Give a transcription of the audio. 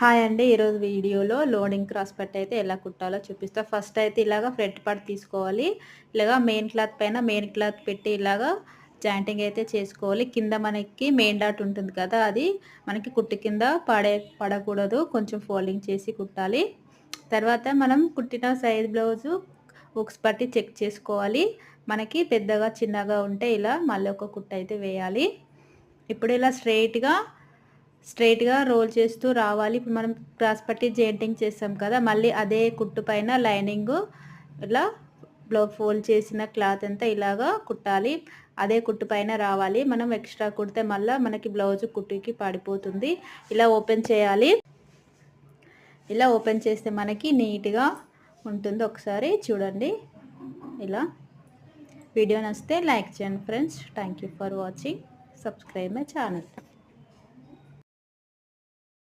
Hi అండి. ఈరోజు వీడియోలో లోడింగ్ క్రాస్ పట్టి అయితే ఎలా కుట్టాలో చూపిస్తా. ఫస్ట్ అయితే ఇలాగ ఫ్రంట్ పార్ట్ తీసుకోవాలి. ఇలాగా మెయిన్ క్లాత్ పైన మెయిన్ క్లాత్ పెట్టి ఇలాగా జాయింటింగ్ అయితే చేసుకోవాలి. కింద మనకి మెయిన్ డాట్ ఉంటుంది కదా అది మనకి కుట్టు కింద పడే పడకూడదు. కొంచెం ఫోల్డింగ్ చేసి కుట్టాలి. తర్వాత మనం కుట్టిన సైజ్ బ్లౌజు ఉక్స్ పట్టి చెక్ చేసుకోవాలి. మనకి పెద్దగా చిన్నగా ఉంటే ఇలా మళ్ళీ ఒక కుట్టు అయితే వేయాలి. ఇప్పుడు ఇలా స్ట్రైట్గా స్ట్రైట్గా రోల్ చేస్తూ రావాలి. ఇప్పుడు మనం క్రాస్ పట్టి జెయింటింగ్ చేస్తాం కదా మళ్ళీ అదే కుట్టు పైన లైనింగ్ ఇలా బ్లౌ ఫోల్డ్ చేసిన క్లాత్ అంతా ఇలాగా కుట్టాలి. అదే కుట్టు పైన రావాలి. మనం ఎక్స్ట్రా కుడితే మళ్ళీ మనకి బ్లౌజ్ కుట్టుకి పడిపోతుంది. ఇలా ఓపెన్ చేయాలి. ఇలా ఓపెన్ చేస్తే మనకి నీట్గా ఉంటుంది ఒకసారి చూడండి. ఇలా వీడియో నచ్చితే లైక్ చేయండి friends. Thank you for watching. Subscribe my channel.